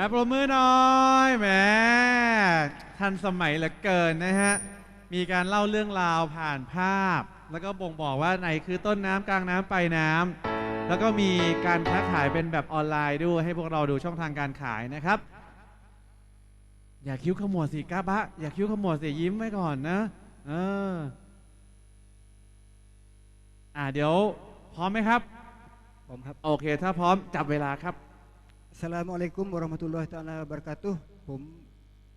อะปรบมือหน่อยแหมทันสมัยเหลือเกินนะฮะ มีการเล่าเรื่องราวผ่านภาพ แล้วก็บ่งบอกว่าไหนคือต้นน้ำกลางน้ำปลายน้ำแล้วก็มีการค้าขายเป็นแบบออนไลน์ด้วยให้พวกเราดูช่องทางการขายนะครับ อย่าคิ้วขมวดสิก้าบะอย่าคิ้วขมวดสิยิ้มไว้ก่อนนะ เออ อ่าเดี๋ยว พร้อมไหมครับ ผมครับ โอเค ถ้าพร้อมจับเวลาครับอั สลามอะลัยกุมวะราะห์มะตุลลอฮิตะอาลาบะเราะกาตุฮ์ผม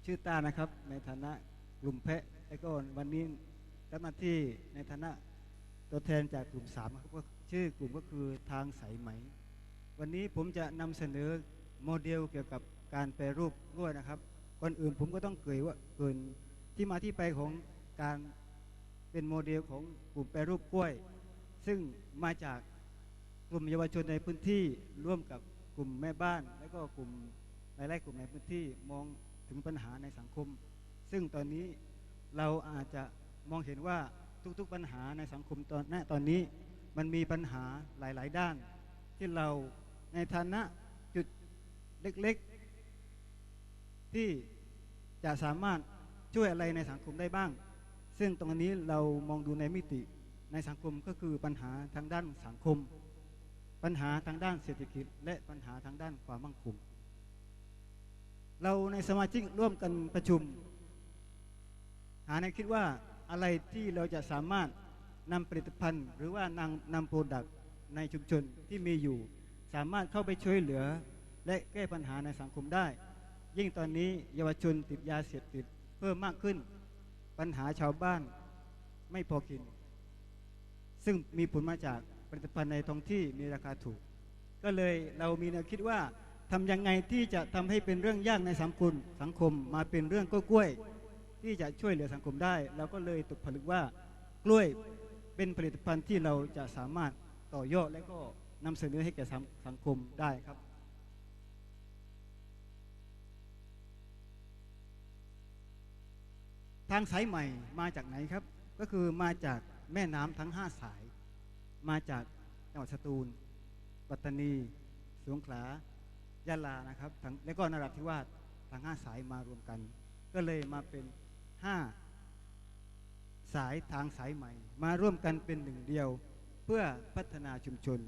ชื่อตานะครับ ในฐานะกลุ่มแพะแล้วก็วันนี้รับหน้าที่ในฐานะตัวแทนจากกลุ่มสามครับก็ชื่อกลุ่มก็คือทางสายไหม วันนี้ผมจะนำเสนอโมเดลเกี่ยวกับการแปรรูปกล้วยนะครับก่อนอื่นผมก็ต้องเกริดว่าเกรินที่มาที่ไปของการเป็นโมเดลของกลุ่มแปรรูปกล้วย ซึ่งมาจากกลุ่มเยาวชนในพื้นที่ร่วมกับ กลุ่มแม่บ้าน และก็กลุ่มหลายๆกลุ่มในพื้นที่มองถึงปัญหาในสังคม ซึ่งตอนนี้เราอาจจะมองเห็นว่าทุกๆปัญหาในสังคมตอนณตอนนี้มันมีปัญหาหลาย ๆ ด้าน ที่เราในฐานะจุดเล็กๆ ที่จะสามารถช่วยอะไรในสังคมได้บ้าง ซึ่งตรงนี้เรามองดูในมิติในสังคมก็คือปัญหาทางด้านสังคม ปัญหาทางด้านเศรษฐกิจ และปัญหาทางด้านความมั่งคงเราในสมาชิกร่วมกันประชุม หาแนวคิดว่าอะไรที่เราจะสามารถนำผลิตภัณฑ์ หรือว่านำนำโปรดักต์ในชุมชนที่มีอยู่ สามารถเข้าไปช่วยเหลือ และแก้ปัญหาในสังคมได้ ยิ่งตอนนี้เยาวชนติดยาเสพติดเพิ่มมากขึ้น ปัญหาชาวบ้านไม่พอกิน ซึ่งมีผลมาจาก ผลิตภัณฑ์ในท้องที่มีราคาถูก ก็เลยเรามีแนวคิดว่าทำยังไงที่จะทำให้เป็นเรื่องยากในสังคมสังคมมาเป็นเรื่องกล้วยที่จะช่วยเหลือสังคมได้เราก็เลยตกผลึกว่ากล้วยเป็นผลิตภัณฑ์ที่เราจะสามารถต่อยอดและก็นำเสนอให้แก่สังสังคมได้ครับทางสายใหม่มาจากไหนครับ ก็คือมาจากแม่น้ำทั้ง 5 สาย มาจากจังหวัดสตูล ปัตตานี สงขลา ยะลา นะครับทั้งและก็นราธิวาสทั้ง5สายมารวมกัน ก็เลยมาเป็น5สายทางสายใหม่ มาร่วมกันเป็นหนึ่งเดียว เพื่อพัฒนาชุมชน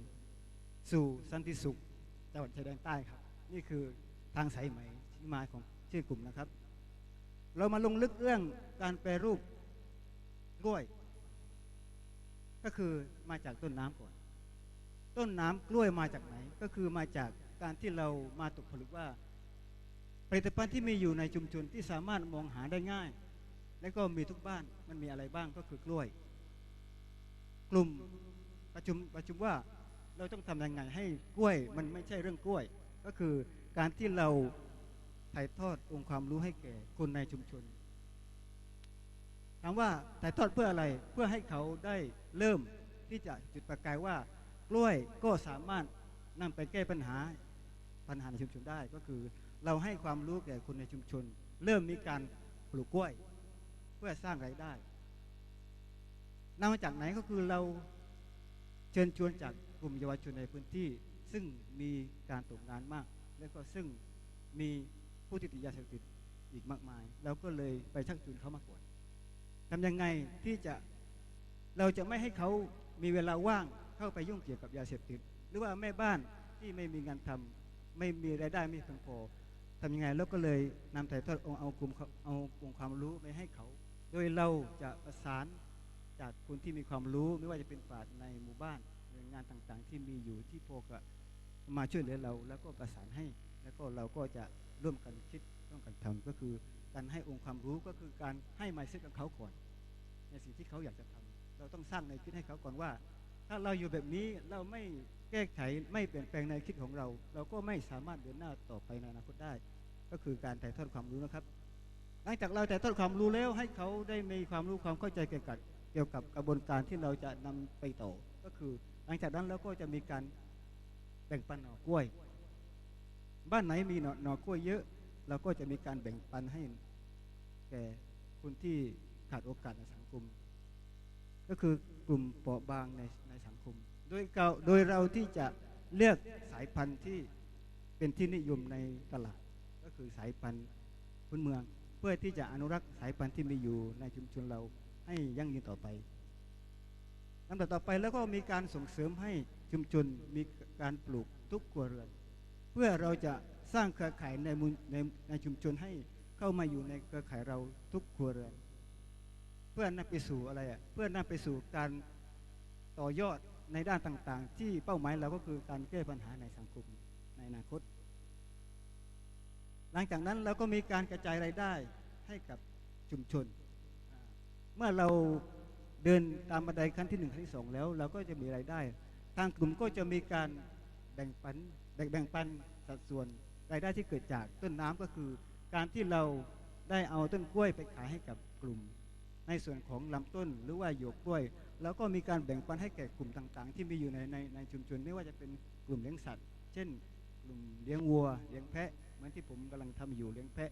สู่สันติสุขจังหวัดชายแดนใต้ครับ นี่คือทางสายใหม่ที่มาของชื่อกลุ่มนะครับ เรามาลงลึกเรื่องการแปรรูปกล้วย ก็คือมาจากต้นน้ำก่อน ต้นน้ำกล้วยมาจากไหน ก็คือมาจากการที่เรามาตกผลึกว่า ผลิตภัณฑ์ที่มีอยู่ในชุมชนที่สามารถมองหาได้ง่าย และก็มีทุกบ้านมันมีอะไรบ้างก็คือกล้วย กลุ่มประชุมประชุมว่าเราต้องทำยังไงให้กล้วยมันไม่ใช่เรื่องกล้วย ก็คือการที่เราถ่ายทอดองค์ความรู้ให้แก่คนในชุมชน ถามว่าถ่ายทอดเพื่ออะไรเพื่อให้เขาได้เริ่มที่จะจุดประกายว่ากล้วยก็สามารถนำไปแก้ปัญหาปัญหาในชุมชนได้ก็คือ เราให้ความรู้แก่คนในชุมชน เริ่มมีการปลูกกล้วย เพื่อสร้างไรายได้นำมาจากไหนก็คือเราเชิญชวนจากกลุ่มเยาวชนในพื้นที่ ซึ่งมีการตกงานมาก และก็ซึ่งมีผู้ติดยาเสพติดอีกมากมาย เราก็เลยไปชักจูงเขามาก่อน ทำยังไงที่จะเราจะไม่ให้เขามีเวลาว่างเข้าไปยุ่งเกี่ยวกับยาเสพติด หรือว่าแม่บ้านที่ไม่มีงานทำไม่มีรายได้ไม่เพียงพอทำยังไงเราก็เลยนำถ่ายทอดอาเอากลุ่มเขาเอาองค์ความรู้ไปให้เขา โดยเราจะประสานจากคนที่มีความรู้ไม่ว่าจะเป็นปราชญ์ในหมู่บ้านหน่วยงานต่างๆ ที่มีอยู่ที่พอกมาช่วยเหลือเรา แล้วก็ประสานให้ แล้วก็เราก็จะร่วมกันคิด ร่วมกันทำก็คือการให้องค์ความรู้ก็คือการให้ไมเซ็ตกับเขาก่อน ในสิ่งที่เขาอยากจะทำเราต้องสร้างในคิดให้เขาก่อนว่า ถ้าเราอยู่แบบนี้เราไม่แก้ไขไม่เปลี่ยนแปลงในคิดของเรา เราก็ไม่สามารถเดินหน้าต่อไปในอนาคตได้ ก็คือการถ่ายทอดความรู้นะครับ หลังจากเราถ่ายทอดความรู้แล้วให้เขาได้มีความรู้ความเข้าใจเกี่ยวกับเกี่ยวกับกระบวนการที่เราจะนำไปต่อ ก็คือ หลังจากนั้นเราก็จะมีการแบ่งปันหน่อกล้วย บ้านไหนมีหน่อกล้วยเยอะ เราก็จะมีการแบ่งปันให้แก่คนที่ขาดโอกาสในสังคม ก็คือกลุ่มเปราะบางในในสังคม โดยเราโดยเราที่จะเลือกสายพันธุ์ที่เป็นที่นิยมในตลาด ก็คือสายพันธุ์พื้นเมือง เพื่อที่จะอนุรักษ์สายพันธุ์ที่มีอยู่ในชุมชนเราให้ยั่งยืนต่อไปลำดับต่อไปแล้วก็มีการส่งเสริมให้ชุมชนมีการปลูกทุกครัวเรือน เพื่อเราจะสร้างเครือข่ายในมูลในในชุมชนให้เข้ามาอยู่ในเครือข่ายเราทุกครัวเรือน เพื่อนำไปสู่อะไรอะเพื่อนำไปสู่การต่อยอดในด้านต่างๆ ที่เป้าหมายเราก็คือการแก้ปัญหาในสังคมในอนาคต หลังจากนั้นเราก็มีการกระจายรายได้ให้กับชุมชน เมื่อเราเดินตามบันไดขั้นที่หนึ่งขั้นที่สองแล้ว เราก็จะมีรายได้ ทางกลุ่มก็จะมีการแบ่งปัน แบ่งแบ่งปันสัดส่วนรายได้ที่เกิดจากต้นน้ำก็คือ การที่เราได้เอาต้นกล้วยไปขายให้กับกลุ่ม ในส่วนของลำต้นหรือว่าหยวกกล้วย แล้วก็มีการแบ่งปันให้แก่กลุ่มต่างๆ ที่มีอยู่ในในในชุมชนไม่ว่าจะเป็นกลุ่มเลี้ยงสัตว์ เช่น กลุ่มเลี้ยงวัวเลี้ยงแพะเหมือนที่ผมกำลังทำอยู่เลี้ยงแพะ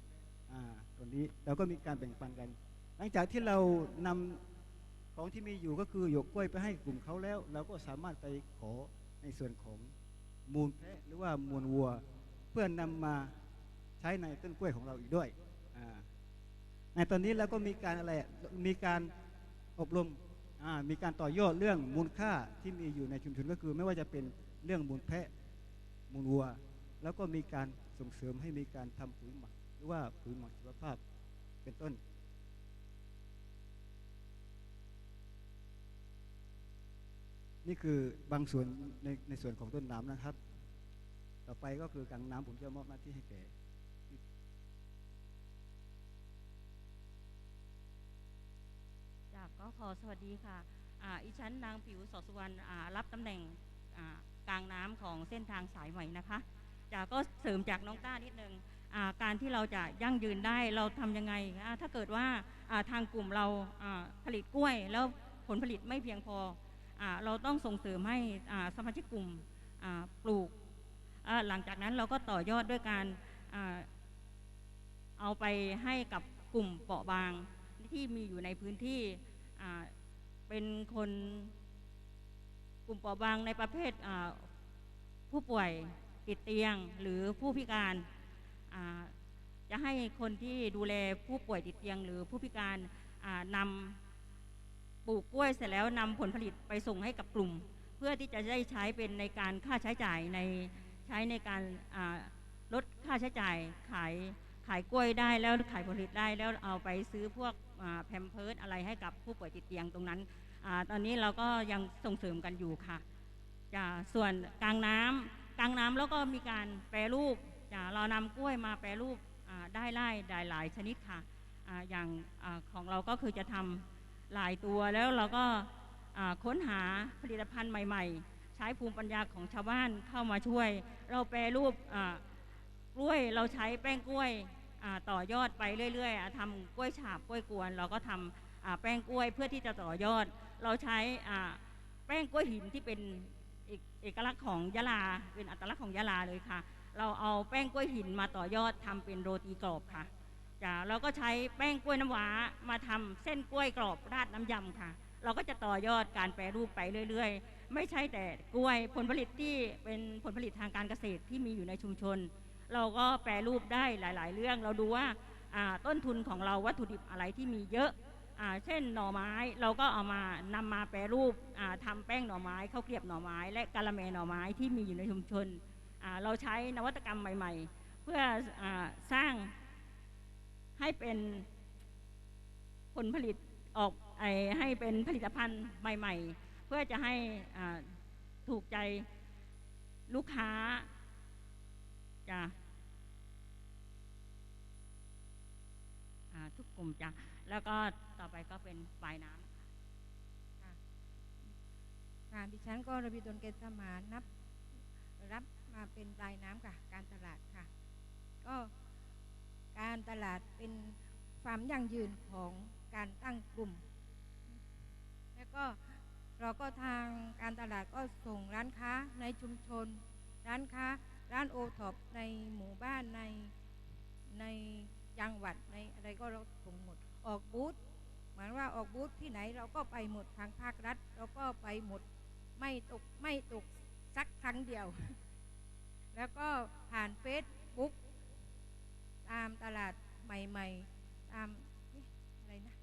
อ่าตรงนี้เราก็มีการแบ่งปันกัน หลังจากที่เรานำของที่มีอยู่ก็คือหยวกกล้วยไปให้กลุ่มเขาแล้ว เราก็สามารถไปขอในส่วนของ มูลแพะหรือว่ามูลวัว เพื่อนำมาใช้ในต้นกล้วยของเราอีกด้วย ในตอนนี้เราก็มีการอะไรอะมีการอบรมมีการต่อยอดเรื่องมูลค่าที่มีอยู่ในชุมชนก็คือ ไม่ว่าจะเป็นเรื่องมูลแพะมูลวัว แล้วก็มีการส่งเสริมให้มีการทำปุ๋ยหมัก หรือว่าปุ๋ยหมักชีวภาพเป็นต้น นี่คือบางส่วนในในส่วนของต้นน้ำนะครับ ต่อไปก็คือกลางน้ำผมจะมอบหน้าที่ให้แก่จากก็ขอสวัสดีค่ะอ่าอีชั้นนางผิวสอสุวรรณอ่ารับตำแหน่งอ่ากลางน้ำของเส้นทางสายใหม่นะคะจากก็เสริมจากน้องต้านิดนึงอ่าการที่เราจะยั่งยืนได้เราทำยังไง ถ้าเกิดว่าอ่าทางกลุ่มเราอ่าผลิตกล้วย แล้วผลผลิตไม่เพียงพอ เราต้องส่งเสริมให้สมาชิกกลุ่มปลูก หลังจากนั้นเราก็ต่อยอดด้วยการอเอาไปให้กับกลุ่มเปราะบางที่มีอยู่ในพื้นที่เป็นคนกลุ่มเปราะบางในประเภทผู้ป่วยติดเตียงหรือผู้พิการจะให้คนที่ดูแลผู้ป่วยติดเตียงหรือผู้พิการนำ ปลูกกล้วยเสร็จแล้วนำผลผลิตไปส่งให้กับกลุ่ม เพื่อที่จะได้ใช้เป็นในการค่าใช้จ่ายในใช้ในการลดค่าใช้จ่ายขายขายกล้วยได้แล้วขายผลผลิตได้แล้วเอาไปซื้อพวกแพมเพิร์ดอะไรให้กับผู้ป่วยติดเตียงตรงนั้นอตอนนี้เราก็ยังส่งเสริมกันอยู่ค่ะจะส่วนกลางน้ำกลางน้ำแล้วก็มีการแปรรูปจะเรานำกล้วยมาแปรรูปได้ไล่ได้หลายชนิดค่ะออย่างอของเราก็คือจะทำ หลายตัวแล้วเราก็ค้นหาผลิตภัณฑ์ใหม่ ๆ ใช้ภูมิปัญญาของชาวบ้านเข้ามาช่วย เราแปรรูปกล้วยเราใช้แป้งกล้วยต่อยอดไปเรื่อยๆอะทำกล้วยฉาบกล้วยกวน เราก็ทำอ่าแป้งกล้วยเพื่อที่จะต่อยอด เราใช้แป้งกล้วยหินที่เป็นเอกเอกลักษณ์ของยะลา เป็นอัตลักษณ์ของยะลาเลยค่ะ เราเอาแป้งกล้วยหินมาต่อยอดทำเป็นโรตีกรอบค่ะ จ้ะเราก็ใช้แป้งกล้วยน้ำว้ามาทำเส้นกล้วยกรอบราดน้ำยำค่ะ เราก็จะต่อยอดการแปรรูปไปเรื่อย ๆ ไม่ใช่แต่กล้วยผลผลิตที่เป็นผลผลิตทางการเกษตรที่มีอยู่ในชุมชน เราก็แปรรูปได้หลาย ๆ เรื่อง เราดูว่าอ่าต้นทุนของเราวัตถุดิบอะไรที่มีเยอะอ่าเช่นหน่อไม้เราก็เอามานำมาแปรรูปอ่าทำแป้งหน่อไม้ข้าวเกรียบหน่อไม้ และกะละแมหน่อไม้ที่มีอยู่ในชุมชนอ่าเราใช้นวัตกรรมใหม่ ๆ เพื่ออาสร้าง ให้เป็นผลผลิตออกไอให้เป็นผลิตภัณฑ์ใหม่ ๆ เพื่อจะให้ถูกใจลูกค้าจ้ะทุกกลุ่มจ้ะแล้วก็ต่อไปก็เป็นปลายน้ำค่ะดิฉันก็ระบิดลเกษสมานนับรับมาเป็นปลายน้ำค่ะ การตลาดค่ะ ก็ การตลาดเป็นความยั่งยืนของการตั้งกลุ่ม แล้วก็เราก็ทางการตลาดก็ส่งร้านค้าในชุมชน ร้านค้าร้านโอท็อปในหมู่บ้านในในจังหวัดในอะไรก็เราส่งหมดออกบูธเหมือนว่าออกบูธที่ไหนเราก็ไปหมดทางภาครัฐ เราก็ไปหมดไม่ตกไม่ตกสักครั้งเดียว แล้วก็ผ่านเฟซบุ๊ก ตามตลาดใหม่ ๆ ตามเอ๊ะอะไรนะ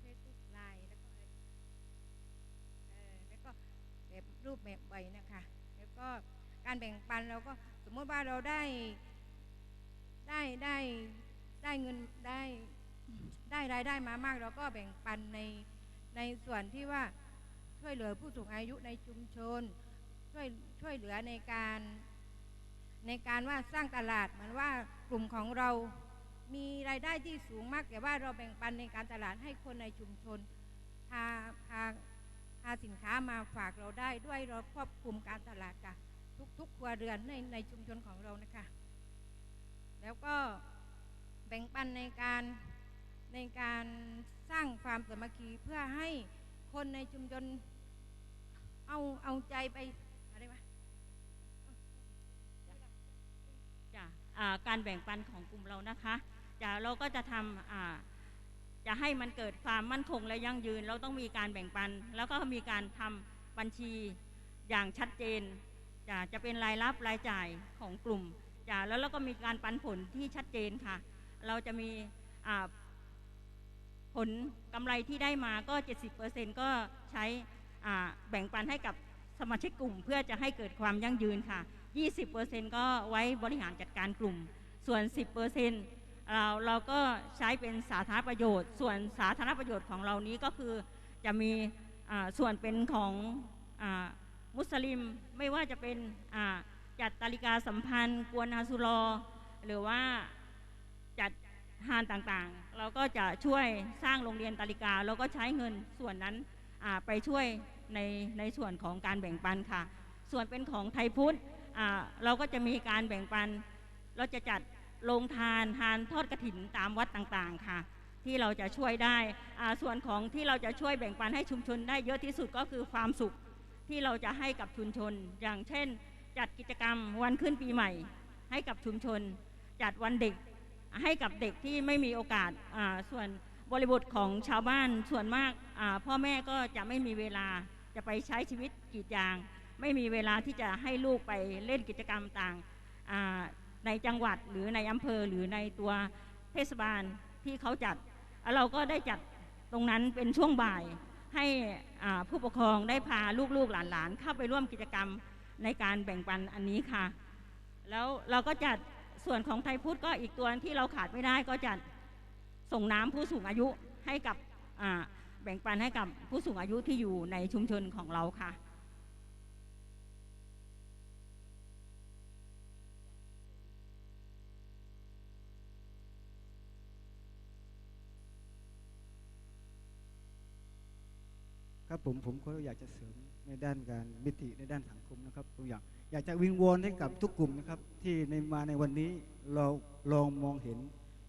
เฟซบุ๊กไลน์แล้วก็อะไรเออแล้วก็แบบรูปแบบใบนะคะ แล้วก็การแบ่งปันเราก็สมมติว่าเราได้ได้ได้ได้เงินได้ได้รายได้มามาก เราก็แบ่งปันในในส่วนที่ว่าช่วยเหลือผู้สูงอายุในชุมชน ช่วยช่วยเหลือในการในการว่าสร้างตลาดเหมือนว่า กลุ่มของเรามีรายได้ที่สูงมาก แต่ว่าเราแบ่งปันในการตลาดให้คนในชุมชนพาพาพาสินค้ามาฝากเราได้ด้วยเราครอบคุมการตลาดค่ะ ทุกทุกครัวเรือนในในชุมชนของเรานะคะ แล้วก็แบ่งปันในการในการสร้างความสามัคคีเพื่อให้คนในชุมชนเอาเอาใจไปอะไรวะ จ้ะอ่า การแบ่งปันของกลุ่มเรานะคะจะเราก็จะทำจะให้มันเกิดความมั่นคงและยั่งยืน เราต้องมีการแบ่งปัน แล้วก็มีการทำบัญชีอย่างชัดเจนจะจะเป็นรายรับรายจ่ายของกลุ่มจะแล้วเราก็มีการปันผลที่ชัดเจนค่ะ เราจะมีผลกำไรที่ได้มาก็ 70%ก็ใช้แบ่งปันให้กับสมาชิกกลุ่ม เพื่อจะให้เกิดความยั่งยืนค่ะ 20%ก็ไว้บริหารจัดการกลุ่ม ส่วน 10%เราเราก็ใช้เป็นสาธารณประโยชน์ ส่วนสาธารณประโยชน์ของเรานี้ก็คือจะมีส่วนเป็นของอมุสลิมไม่ว่าจะเป็นจัดตาลิกาสัมพันธ์ กวนฮาสุรอ หรือว่าจัดฮานต่างๆ เราก็จะช่วยสร้างโรงเรียนตาลิกา แล้วก็ใช้เงินส่วนนั้นไปช่วยในในส่วนของการแบ่งปันค่ะ ส่วนเป็นของไทยพุทธ เราก็จะมีการแบ่งปัน เราจะจัดโรงทานทานทอดกระถินตามวัดต่างๆค่ะ ที่เราจะช่วยได้ส่วนของที่เราจะช่วยแบ่งปันให้ชุมชนได้เยอะที่สุดก็คือความสุขที่เราจะให้กับชุมชน อย่างเช่น จัดกิจกรรมวันขึ้นปีใหม่ ให้กับชุมชน จัดวันเด็กให้กับเด็กที่ไม่มีโอกาสส่วนบริบทของชาวบ้านส่วนมากพ่อแม่ก็จะไม่มีเวลาจะไปใช้ชีวิตกรีดยาง ไม่มีเวลาที่จะให้ลูกไปเล่นกิจกรรมต่างในจังหวัดหรือในอำเภอหรือในตัวเทศบาลที่เขาจัดแล้วเราก็ได้จัดตรงนั้นเป็นช่วงบ่ายให้ผู้ปกครองได้พาลูกๆหลานๆ เข้าไปร่วมกิจกรรมในการแบ่งปันอันนี้ค่ะ แล้วเราก็จัดส่วนของไทยพุทธก็อีกตัวที่เราขาดไม่ได้ก็จัดส่งน้ำผู้สูงอายุให้กับแบ่งปันให้กับผู้สูงอายุที่อยู่ในชุมชนของเราค่ะ ครับผมผมก็อยากจะเสริมในด้านการมิติในด้านสังคมนะครับผมอยากอยากจะวิงวอนให้กับทุกกลุ่มนะครับที่ในมาในวันนี้เราลองมองเห็น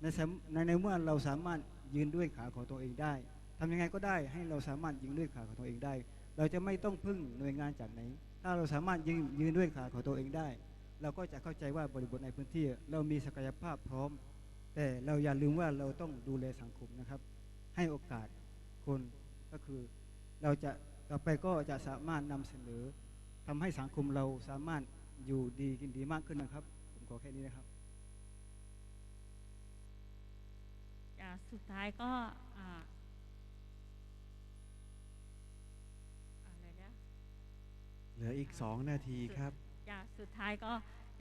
ในในในเมื่อเราสามารถยืนด้วยขาของตัวเองได้ทำยังไงก็ได้ให้เราสามารถยืนด้วยขาของตัวเองได้ เราจะไม่ต้องพึ่งหน่วยงานจากไหน ถ้าเราสามารถยืนยืนด้วยขาของตัวเองได้ เราก็จะเข้าใจว่าบริบทในพื้นที่ เรามีศักยภาพพร้อม แต่เราอย่าลืมว่าเราต้องดูแลสังคมนะครับ ให้โอกาสคนก็คือ เราจะต่อไปก็จะสามารถนำเสนอทำให้สังคมเราสามารถอยู่ดีกินดีมากขึ้นนะครับ ผมขอแค่นี้นะครับอ่าสุดท้ายก็อ่าอะไรนะเหลืออีก2นาทีครับจะสุดท้ายก็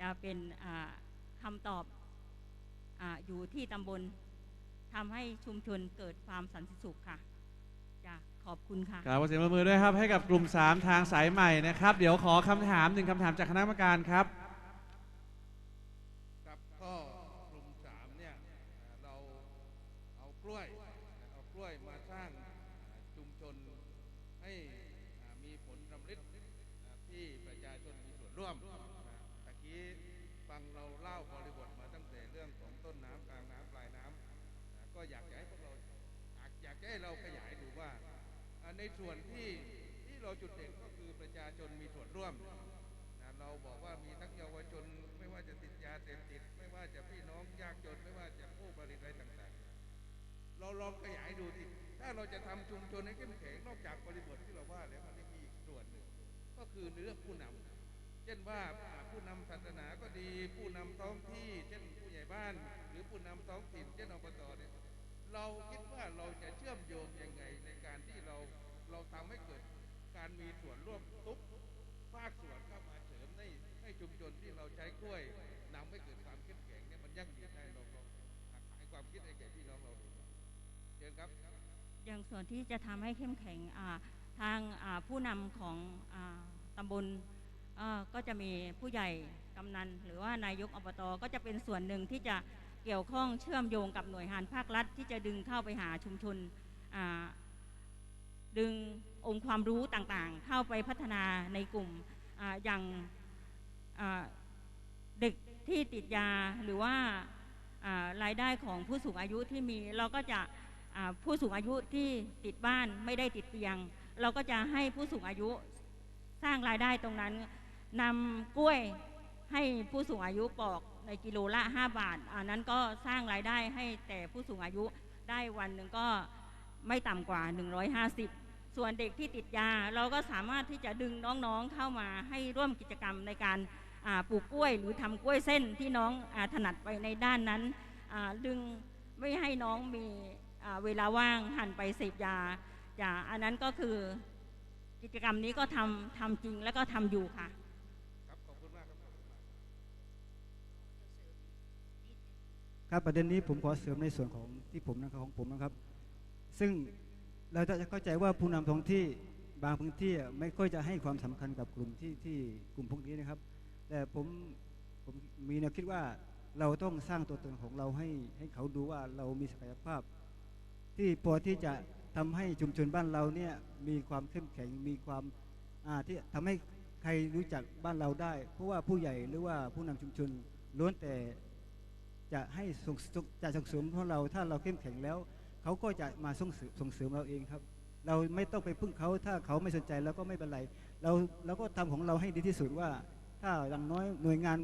จะเป็นอ่าคำตอบอาอยู่ที่ตำบลทำให้ชุมชนเกิดความสันติสุขค่ะจะ ขอบคุณค่ะกล่าวเสียงปรบมือด้วยครับ ให้กับกลุ่ม 3 ทางสายใหม่นะครับ เดี๋ยวขอคำถามหนึ่งคำถามจากคณะกรรมการครับ ครับก็กลุ่มสามเนี่ยอ่าเราเอากล้วยเอากล้วยมาสร้างอ่าชุมชนให้อ่ามีผลสำลิดอ่าที่ประชาชนมีส่วนร่วมอ่าตะกี้ฟังเราเล่าบริบทมาตั้งแต่เรื่องของต้นน้ำกลางน้ำปลายน้ำอ่าก็อยากจะให้พวกเราอยากอยากจะให้เราขยายดูว่าอ่า ในส่วนที่ที่เราจุดเด่นก็คือประชาชนมีส่วนร่วมนะเราบอกว่ามีทั้งเยาวชนไม่ว่าจะติดยาเสพติด ไม่ว่าจะพี่น้องยากจนไม่ว่าจะผู้บริโภคอะไรต่างๆ เราลองขยายดูสิถ้าเราจะทำชุมชนให้เข้มแข็งนอกจากบริบทที่เราว่าแล้วมันยังมีอีกส่วนหนึ่งก็คือเรื่องผู้นำเช่นว่าผู้นำศาสนาก็ดี ผู้นำท้องที่ เช่นผู้ใหญ่บ้าน หรือผู้นำท้องถิ่นเช่นอบตเนี่ยเราคิดว่าเราจะเชื่อมโยงยังไงในการที่เรา เราทำให้เกิดการมีส่วนร่วมทุกภาคส่วนเข้ามาเสริมให้ให้ชุมชนที่เราใช้กล้วยนำให้เกิดความเข้มแข็งเนี่ยมันยั่งยืนได้เราลองให้ความคิดให้แก่พี่น้องเราดูเชิญครับ อย่างส่วนที่จะทำให้เข้มแข็งอ่าทางอ่าผู้นำของอาตำบลก็จะมีผู้ใหญ่กำนัน หรือว่านายกอบตก็จะเป็นส่วนหนึ่งที่จะเกี่ยวข้องเชื่อมโยงกับหน่วยงานภาครัฐ ที่จะดึงเข้าไปหาชุมชน ดึงองค์ความรู้ต่างๆ เข้าไปพัฒนาในกลุ่มออย่างเด็กที่ติดยาหรือว่ารายได้ของผู้สูงอายุที่มีเราก็จะผู้สูงอายุที่ติดบ้านไม่ได้ติดเตียง เราก็จะให้ผู้สูงอายุสร้างรายได้ตรงนั้นนำกล้วยให้ผู้สูงอายุปอกในกิโลละ 5 บาทอันนั้นก็สร้างรายได้ให้แต่ผู้สูงอายุได้วันหนึ่งก็ ไม่ต่ำกว่า 150 ส่วนเด็กที่ติดยา เราก็สามารถที่จะดึงน้องๆเข้ามาให้ร่วมกิจกรรมในการอ่าปลูกกล้วย หรือทำกล้วยเส้นที่น้องอาถนัดไปในด้านนั้นอ่าดึงไม่ให้น้องมีอ่าเวลาว่างหันไปเสพยาอย่าอันนั้นก็คือกิจกรรมนี้ก็ทำทำจริงแล้วก็ทำอยู่ค่ะครับขอบคุณมากครับขอบคุณมากครับประเด็นนี้ผมขอเสริมในส่วนของที่ผมนะครับของผมนะครับ ซึ่งเราจะเข้าใจว่าผู้นำท้องที่บางพื้นที่ไม่ค่อยจะให้ความสำคัญกับกลุ่มที่ที่กลุ่มพวกนี้นะครับ แต่ผมผมมีแนวคิดว่าเราต้องสร้างตัวตนของเราให้ให้เขาดูว่าเรามีศักยภาพ ที่พอที่จะทำให้ชุมชนบ้านเราเนี่ยมีความเข้มแข็งมีความอ่าที่ทำให้ใครรู้จักบ้านเราได้ เพราะว่าผู้ใหญ่หรือว่าผู้นำชุมชนล้วนแต่จะให้ส่งจะส่งเสริมพวกเราถ้าเราเข้มแข็งแล้ว เขาก็จะมาส่งเสริมส่งเสริมเราเองครับ เราไม่ต้องไปพึ่งเขาถ้าเขาไม่สนใจเราก็ไม่เป็นไร เราเราก็ทำของเราให้ดีที่สุดว่า ถ้าอย่างน้อยหน่วยงาน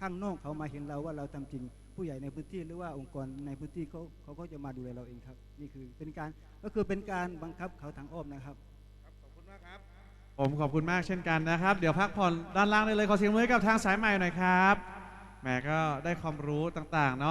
ข้างนอกเขามาเห็นเราว่าเราทำจริง ผู้ใหญ่ในพื้นที่หรือว่าองค์กรในพื้นที่เขาเขาก็จะมาดูแลเราเองครับ นี่คือเป็นการก็คือเป็นการบังคับเขาทางอ้อมนะครับครับขอบคุณมากครับผมขอบคุณมากเช่นกันนะครับ เดี๋ยวพักผ่อนด้านล่างได้เลยขอเสียงมือให้กับทางสายใหม่หน่อยครับแหมก็ได้ความรู้ต่างๆเนาะ